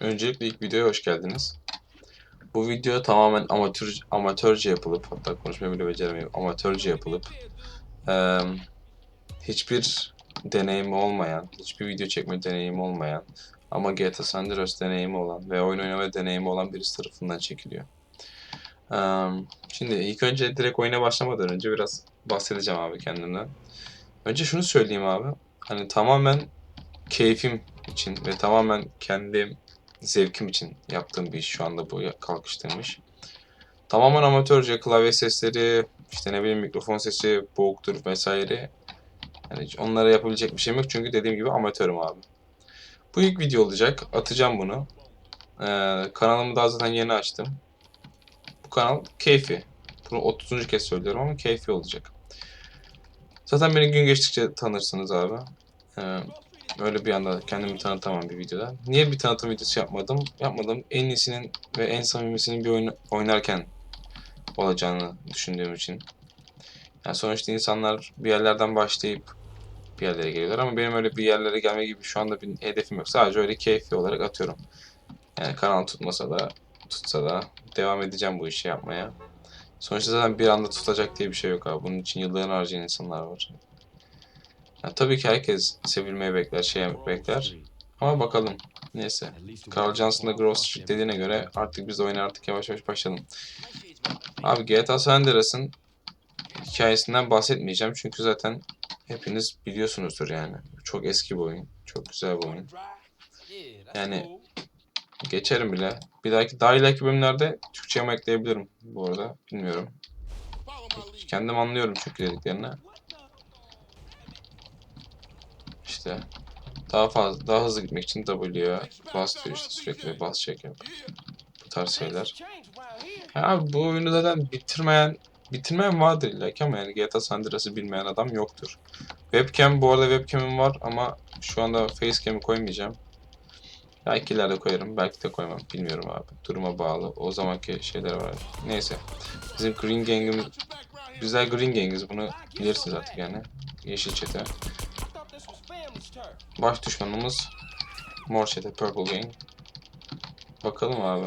Öncelikle ilk videoya hoş geldiniz. Bu video tamamen amatör amatörce yapılıp, hatta konuşmayı bile beceremiyorum, amatörce yapılıp eee, hiçbir deneyimi olmayan, hiçbir video çekme deneyimi olmayan ama GTA San Andreas deneyimi olan ve oyun oynama deneyimi olan birisi tarafından çekiliyor. Eee, şimdi ilk önce direkt oyuna başlamadan önce biraz bahsedeceğim abi kendimden. Önce şunu söyleyeyim abi. Hani tamamen keyfim için ve tamamen kendi zevkim için yaptığım bir iş şu anda bu kalkıştığım iş. Tamamen amatörce klavye sesleri, işte ne bileyim mikrofon sesi, boğuktur vesaire. Yani onlara yapabilecek bir şeyim yok çünkü dediğim gibi amatörüm abi. Bu ilk video olacak. Atacağım bunu. Ee, kanalımı da zaten yeni açtım. Bu kanal keyfi. Bunu 30. kez söylüyorum ama keyfi olacak. Zaten beni gün geçtikçe tanırsınız abi. Ee, öyle bir anda kendimi tanıtamam bir videoda. Niye bir tanıtım videosu yapmadım? Yapmadım. En iyisinin ve en samimisinin bir oyun oynarken olacağını düşündüğüm için. Yani sonuçta insanlar bir yerlerden başlayıp bir yerlere geliyorlar ama benim öyle bir yerlere gelme gibi şu anda bir hedefim yok. Sadece öyle keyfi olarak atıyorum. Yani kanal tutmasa da tutsa da devam edeceğim bu işi yapmaya. Sonuçta zaten bir anda tutacak diye bir şey yok abi. Bunun için yıllarını harcayan insanlar var. Ya tabii ki herkes sevilmeyi bekler, şey bekler. Ama bakalım. Neyse. Carl Johnson da Grove Street dediğine göre artık biz de oyuna artık yavaş yavaş başlayalım. Abi GTA San Andreas'ın hikayesinden bahsetmeyeceğim çünkü zaten hepiniz biliyorsunuzdur yani. Çok eski bir oyun. Çok güzel bir oyun. Yani geçerim bile. Bir dahaki daha ileriki bölümlerde Türkçe ama ekleyebilirim bu arada. Bilmiyorum. Kendim anlıyorum çünkü dediklerini. İşte daha fazla daha hızlı gitmek için W'ye bas diyor işte sürekli bas çek yap. Bu tarz şeyler. Ya abi bu oyunu zaten bitirmeyen bitirmeyen vardır illa ki ama yani GTA San Andreas'ı bilmeyen adam yoktur. Webcam bu arada webcam'im var ama şu anda facecam'i koymayacağım. Belki ileride koyarım, belki de koymam. Bilmiyorum abi. Duruma bağlı. O zamanki şeyler var. Neyse. Bizim Green Gang'imiz... Bizler Green Gang'iz. Bunu bilirsiniz artık yani. Yeşil çete. Baş düşmanımız Mor çete, Purple Gang. Bakalım abi.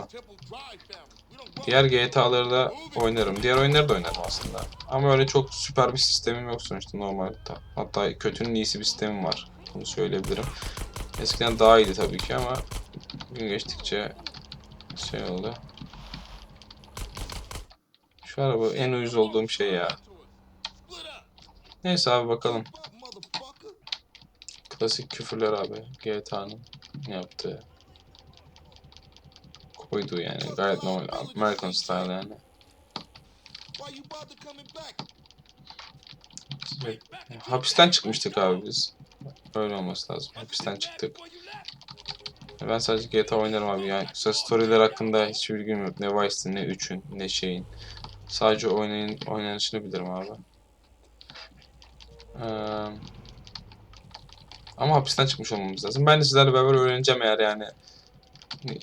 Diğer GTA'ları da oynarım. Diğer oyunları da oynarım aslında. Ama öyle çok süper bir sistemim yok sonuçta normal. Hatta kötünün iyisi bir sistemim var. Bunu söyleyebilirim. Eskiden daha iyiydi tabii ki ama gün geçtikçe şey oldu. Şu araba en uyuz olduğum şey ya. Neyse abi bakalım. Klasik küfürler abi. GTA'nın yaptığı. Koyduğu yani. Gayet normal. American style yani. Hapisten çıkmıştık abi biz. Öyle olması lazım. Hapisten çıktık. Ben sadece GTA oynarım abi yani kısa storyler hakkında hiçbir bilgim yok. Ne Vice'ın ne 3'ün ne şeyin. Sadece oynayın, oynanışını bilirim abi. Ee, ama hapisten çıkmış olmamız lazım. Ben de sizlerle beraber öğreneceğim eğer yani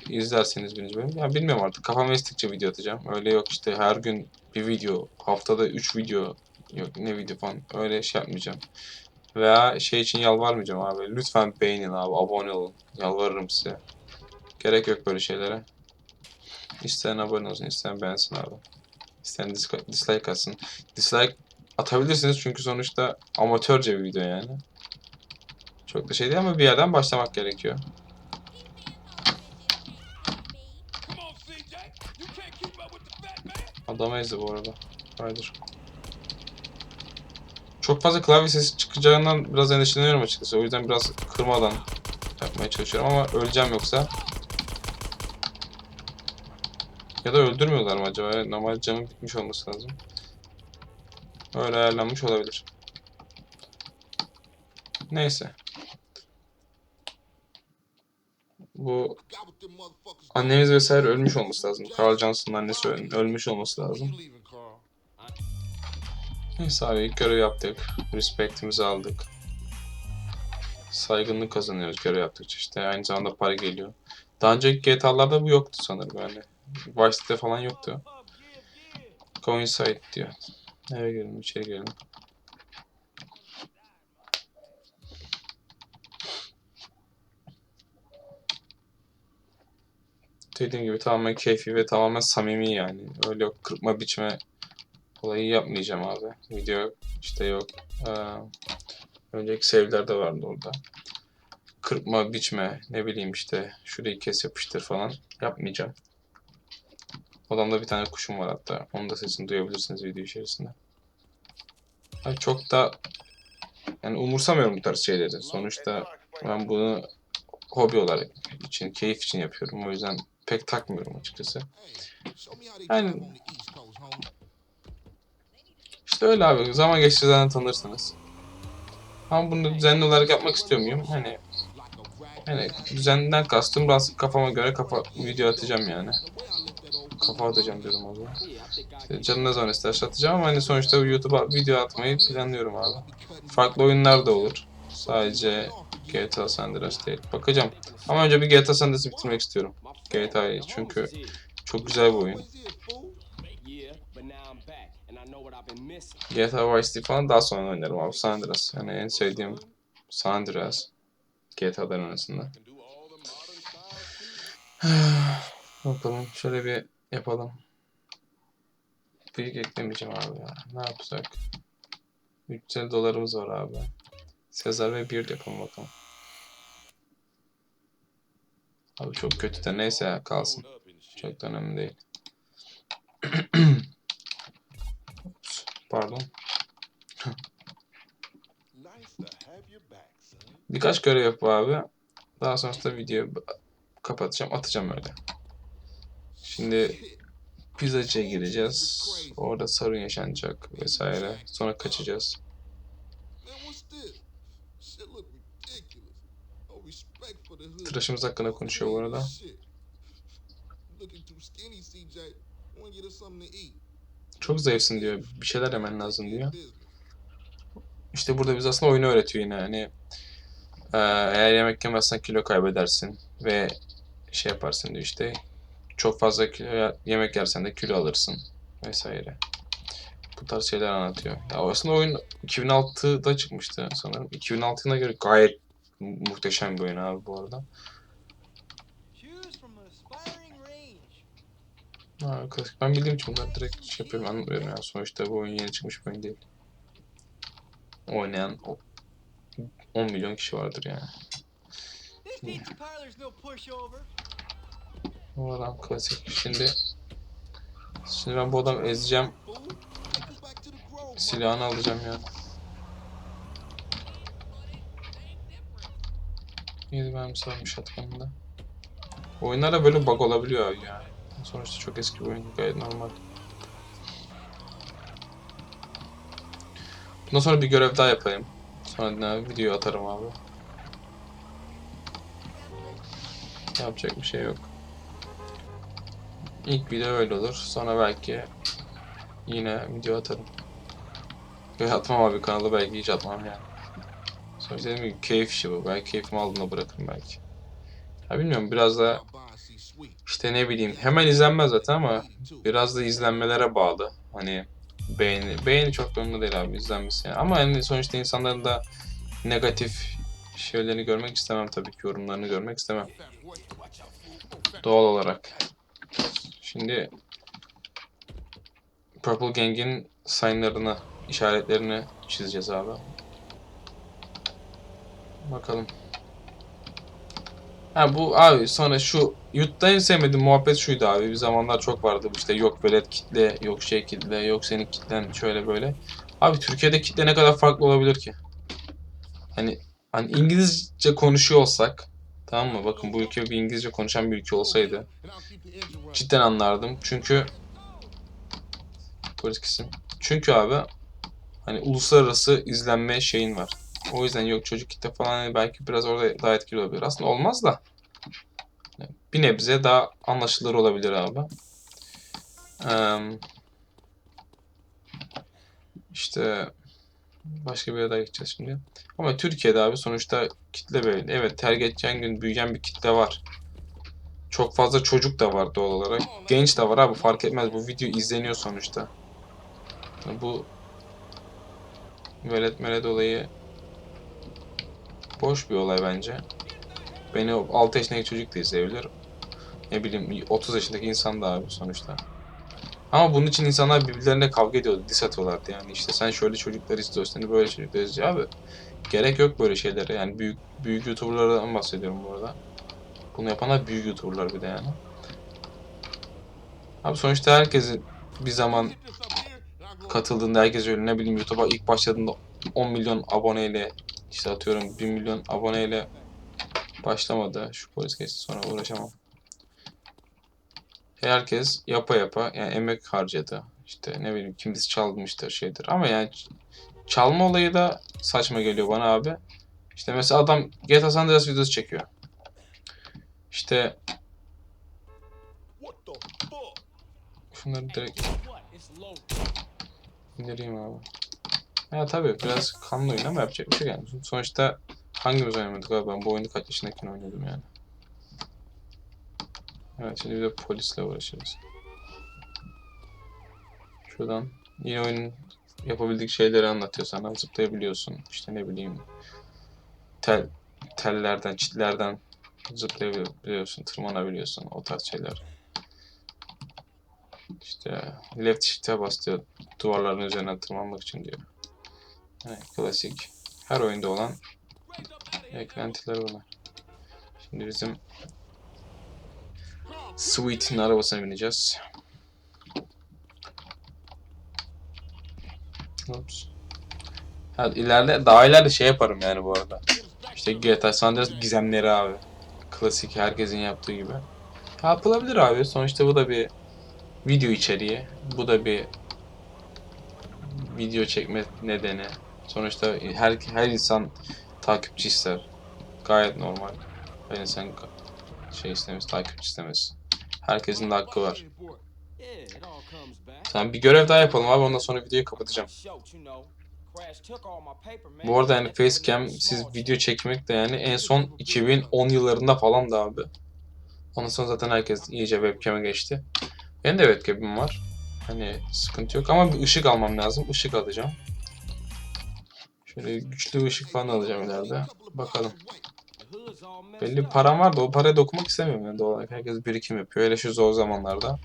izlerseniz birinci bölüm. Ya bilmiyorum artık kafam estikçe video atacağım. Öyle yok işte her gün bir video, haftada 3 video yok ne video falan öyle şey yapmayacağım. Veya şey için yalvarmayacağım abi. Lütfen beğenin abi, abone olun. Yalvarırım size. Gerek yok böyle şeylere. İsteyen abone olsun, isteyen beğensin abi. İsteyen dislike, atsın. Dislike atabilirsiniz çünkü sonuçta amatörce bir video yani. Çok da şey değil ama bir yerden başlamak gerekiyor. Adam ezdi bu arada. Haydır. Çok fazla klavye sesi çıkacağından biraz endişeleniyorum açıkçası. O yüzden biraz kırmadan yapmaya çalışıyorum ama öleceğim yoksa. Ya da öldürmüyorlar mı acaba? Normal canım bitmiş olması lazım. Öyle ayarlanmış olabilir. Neyse. Bu annemiz vesaire ölmüş olması lazım. Carl Johnson'ın annesi ölmüş olması lazım. Neyse abi ilk görev yaptık. Respect'imizi aldık. Saygınlık kazanıyoruz görev yaptıkça işte. Aynı zamanda para geliyor. Daha önceki GTA'larda bu yoktu sanırım yani. Vice falan yoktu. Go inside diyor. Eve girelim, içeri girelim. Dediğim gibi tamamen keyfi ve tamamen samimi yani. Öyle yok kırpma biçme olayı yapmayacağım abi. Video işte yok. Ee, önceki sevgiler de vardı orada. Kırpma biçme ne bileyim işte şurayı kes yapıştır falan yapmayacağım. Odamda bir tane kuşum var hatta. Onu da sesini duyabilirsiniz video içerisinde. Ay çok da yani umursamıyorum bu tarz şeyleri. Sonuçta ben bunu hobi olarak için, keyif için yapıyorum. O yüzden pek takmıyorum açıkçası. Yani işte öyle abi. Zaman geçtikçe zaten tanırsınız. Ama bunu düzenli olarak yapmak istiyor muyum? Hani hani düzenden kastım biraz kafama göre kafa video atacağım yani. Kafa atacağım diyorum o zaman. İşte canım ne zaman isterse atacağım ama hani sonuçta YouTube'a video atmayı planlıyorum abi. Farklı oyunlar da olur. Sadece GTA San Andreas değil. Bakacağım. Ama önce bir GTA San Andreas'ı bitirmek istiyorum. GTA'yı çünkü çok güzel bir oyun. GTA Vice City falan daha sonra oynarım abi. San Andreas. Yani en sevdiğim San Andreas. GTA'ların arasında. Bakalım şöyle bir yapalım. Büyük eklemeyeceğim abi ya. Ne yapsak? 350 dolarımız var abi. Sezar ve Beard yapalım bakalım. Abi çok kötü de neyse kalsın. Çok da önemli değil. Pardon. Birkaç görev yap abi. Daha sonrasında videoyu kapatacağım, atacağım öyle. Şimdi pizzacıya gireceğiz. Orada sorun yaşanacak vesaire. Sonra kaçacağız. Tıraşımız hakkında konuşuyor bu arada. Çok zayıfsın diyor. Bir şeyler yemen lazım diyor. İşte burada biz aslında oyunu öğretiyor yine. Hani eee, eğer yemek yemezsen kilo kaybedersin ve şey yaparsın diyor işte. Çok fazla kilo, yemek yersen de kilo alırsın vesaire. Bu tarz şeyler anlatıyor. Ya aslında oyun 2006'da çıkmıştı sanırım. 2006 yılına göre gayet Muhteşem bir oyun abi bu arada. Ha, ben bildiğim için bunlar direkt şey yapıyorum anlamıyorum yani sonuçta bu oyun yeni çıkmış bir oyun değil. Oynayan 10 milyon kişi vardır yani. Bu adam klasik. Şimdi şimdi ben bu adam ezeceğim. Silahını alacağım yani. 7 mermisi varmış atkanında. Oyunlara böyle bug olabiliyor abi yani. Sonuçta çok eski bir oyun gayet normal. Bundan sonra bir görev daha yapayım. Sonra video atarım abi. Yapacak bir şey yok. İlk video öyle olur. Sonra belki yine video atarım. Ve atmam abi kanalı belki hiç atmam yani. Sonuçta dediğim gibi keyif işi bu. Belki keyfimi aldığında bırakırım belki. Ya bilmiyorum biraz da işte ne bileyim hemen izlenmez zaten ama biraz da izlenmelere bağlı. Hani beğeni, beğeni çok önemli değil abi izlenmesi yani. Ama yani sonuçta insanların da negatif şeylerini görmek istemem tabii ki yorumlarını görmek istemem. Doğal olarak. Şimdi Purple Gang'in signlarını, işaretlerini çizeceğiz abi. Bakalım. Ha bu abi sonra şu YouTube'da en sevmediğim muhabbet şuydu abi. Bir zamanlar çok vardı bu işte yok velet kitle, yok şey kitle, yok senin kitlen şöyle böyle. Abi Türkiye'de kitle ne kadar farklı olabilir ki? Hani hani İngilizce konuşuyor olsak tamam mı? Bakın bu ülke bir İngilizce konuşan bir ülke olsaydı cidden anlardım. Çünkü polis kesim. Çünkü abi hani uluslararası izlenme şeyin var. O yüzden yok çocuk kitle falan hani belki biraz orada daha etkili olabilir. Aslında olmaz da bir nebze daha anlaşılır olabilir abi. Eee işte başka bir yere daha gideceğiz şimdi. Ama Türkiye'de abi sonuçta kitle böyle. Evet her geçen gün büyüyen bir kitle var. Çok fazla çocuk da var doğal olarak. Genç de var abi fark etmez. Bu video izleniyor sonuçta. Bu velet melet olayı boş bir olay bence. Beni o 6 yaşındaki çocuk da izleyebilir. Ne bileyim 30 yaşındaki insan da abi sonuçta. Ama bunun için insanlar birbirlerine kavga ediyordu, diss atıyorlardı yani. işte sen şöyle çocuklar istiyorsun, hani böyle çocuklar istiyor abi. Gerek yok böyle şeylere yani büyük büyük YouTuber'lardan bahsediyorum bu arada. Bunu yapanlar büyük YouTuber'lar bir de yani. Abi sonuçta herkesin bir zaman katıldığında herkes öyle ne bileyim YouTube'a ilk başladığında 10 milyon aboneyle işte atıyorum 1 milyon aboneyle başlamadı. Şu polis geçti sonra uğraşamam. Herkes yapa yapa yani emek harcadı. İşte ne bileyim kimisi çalmıştır şeydir ama yani çalma olayı da saçma geliyor bana abi. İşte mesela adam GTA San Andreas videosu çekiyor. İşte şunları direkt. İndireyim abi. Ya tabii biraz kanlı oyun ama yapacak bir şey yani. Sonuçta hangimiz oynamadık abi? Ben bu oyunu kaç yaşındayken oynadım yani. Evet şimdi bir de polisle uğraşırız. Şuradan yine oyunun yapabildik şeyleri anlatıyor sana. Zıplayabiliyorsun. İşte ne bileyim tel tellerden, çitlerden zıplayabiliyorsun, tırmanabiliyorsun. O tarz şeyler. İşte left shift'e bas diyor duvarların üzerine tırmanmak için diyor. Evet, klasik. Her oyunda olan eklentiler bunlar. Şimdi bizim Sweet'in arabasına bineceğiz. Oops. Ha, ileride, daha ileride şey yaparım yani bu arada. İşte GTA San Andreas gizemleri abi. Klasik herkesin yaptığı gibi. Yapılabilir abi. Sonuçta bu da bir video içeriği. Bu da bir video çekme nedeni. Sonuçta her her insan takipçi ister. Gayet normal. Her insan şey istemez, takipçi istemez. Herkesin de hakkı var. Tamam bir görev daha yapalım abi ondan sonra videoyu kapatacağım. Bu arada yani facecam siz video çekmek de yani en son 2010 yıllarında falan da abi. Ondan sonra zaten herkes iyice webcam'e geçti. Benim de webcam'im var. Hani sıkıntı yok ama bir ışık almam lazım. Işık alacağım. Şöyle güçlü ışık falan alacağım ileride. Bakalım. Belli param var da o paraya dokunmak istemiyorum yani doğal olarak. Herkes birikim yapıyor. Hele şu zor zamanlarda.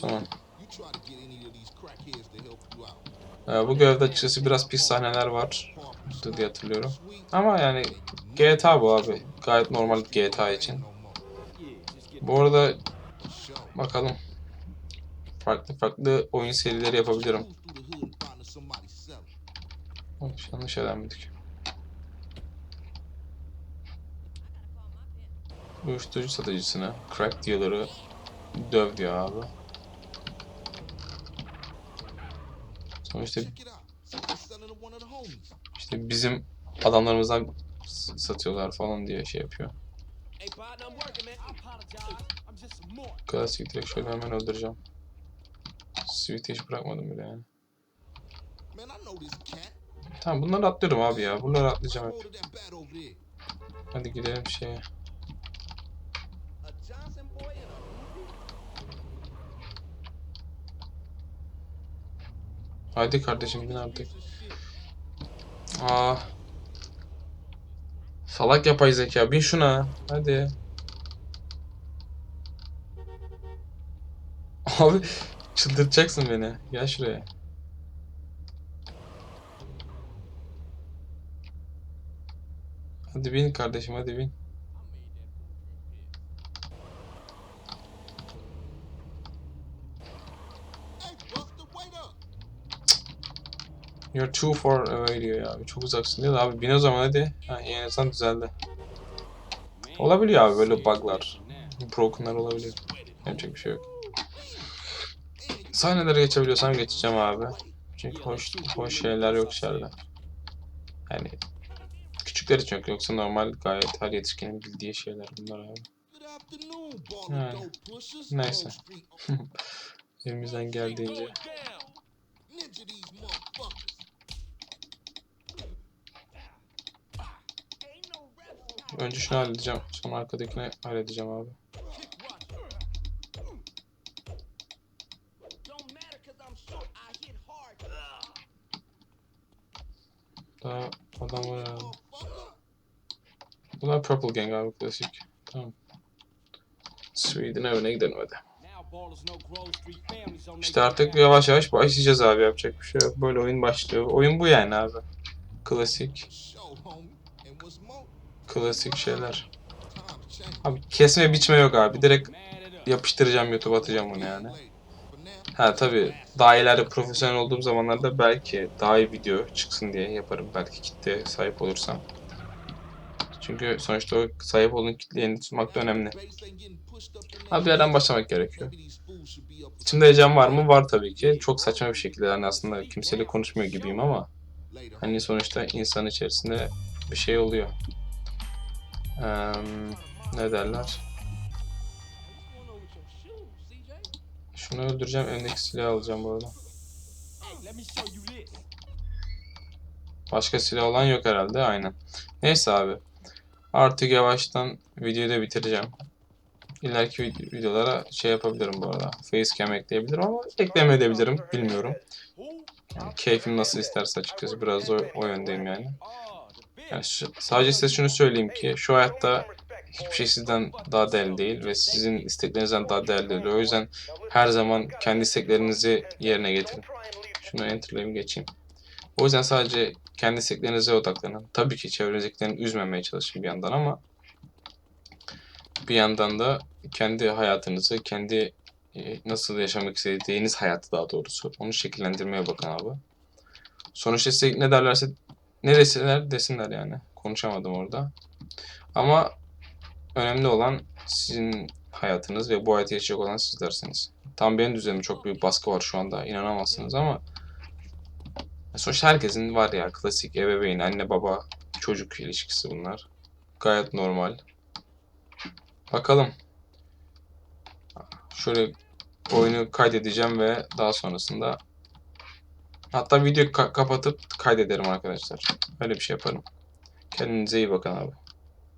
Tamam. Ee, bu görevde açıkçası biraz pis sahneler var diye hatırlıyorum. Ama yani GTA bu abi. Gayet normal GTA için. Bu arada bakalım. Farklı farklı oyun serileri yapabilirim. Yanlış yerden bildik. Uyuşturucu satıcısına, crack dealer'ı döv diyor abi. Sonuçta işte bizim adamlarımızdan satıyorlar falan diye şey yapıyor. Klasik direkt şöyle hemen öldüreceğim. Sweet'i hiç bırakmadım bile yani. Tamam bunları atlıyorum abi ya. Bunları atlayacağım hep. Hadi gidelim şeye. Hadi kardeşim bin artık. Aa. Salak yapay zeka. Bin şuna. Hadi. Abi çıldıracaksın beni. Gel şuraya. Hadi bin kardeşim hadi bin. You're too far away diyor ya. Abi. Çok uzaksın diyor abi bin o zaman hadi. Ha en azından düzeldi. Olabiliyor abi böyle buglar. Broken'lar olabiliyor. Yapacak bir şey yok. Sahnelere geçebiliyorsam geçeceğim abi. Çünkü hoş, hoş şeyler yok içeride. Yani için yok. Yoksa normal gayet her yetişkinin bildiği şeyler bunlar abi. Wall Street Elimizden geldiğince. Önce şunu halledeceğim. Sonra arkadakini halledeceğim abi. Daha adam var abi. Bunlar Purple Gang abi klasik. Tamam. Sweden evine gidelim hadi. İşte artık yavaş yavaş başlayacağız abi yapacak bir şey yok. Böyle oyun başlıyor. Oyun bu yani abi. Klasik, klasik şeyler. Abi kesme biçme yok abi. Direkt yapıştıracağım YouTube'a atacağım bunu yani. Ha tabi daha ileride profesyonel olduğum zamanlarda belki daha iyi video çıksın diye yaparım. Belki kitleye sahip olursam. Çünkü sonuçta sahip olduğun kitleye elini tutmak önemli. Abi bir yerden başlamak gerekiyor. İçimde heyecan var mı? Var tabii ki. Çok saçma bir şekilde yani aslında kimseyle konuşmuyor gibiyim ama hani sonuçta insan içerisinde bir şey oluyor. Eee, ne derler? Şunu öldüreceğim, elimdeki silahı alacağım bu arada. Başka silah olan yok herhalde, aynen. Neyse abi. Artık yavaştan videoyu da bitireceğim. İleriki vid- videolara şey yapabilirim bu arada. Facecam ekleyebilirim ama eklemeyebilirim, bilmiyorum. Yani keyfim nasıl isterse açıkçası biraz o, o yöndeyim yani. Yani şu- sadece size şunu söyleyeyim ki şu hayatta hiçbir şey sizden daha değerli değil ve sizin isteklerinizden daha değerli değil. O yüzden her zaman kendi isteklerinizi yerine getirin. Şunu enterlayayım geçeyim. O yüzden sadece kendi isteklerinize odaklanın. Tabii ki çevrenizdekilerini üzmemeye çalışın bir yandan ama bir yandan da kendi hayatınızı, kendi e, nasıl yaşamak istediğiniz hayatı daha doğrusu onu şekillendirmeye bakın abi. Sonuçta size ne derlerse ne deseler desinler yani. Konuşamadım orada. Ama önemli olan sizin hayatınız ve bu hayatı yaşayacak olan sizlersiniz. Tam benim düzenimde çok büyük baskı var şu anda. inanamazsınız ama sonuçta herkesin var ya klasik ebeveyn, anne baba, çocuk ilişkisi bunlar. Gayet normal. Bakalım. Şöyle oyunu kaydedeceğim ve daha sonrasında hatta videoyu ka- kapatıp kaydederim arkadaşlar. Öyle bir şey yaparım. Kendinize iyi bakın abi.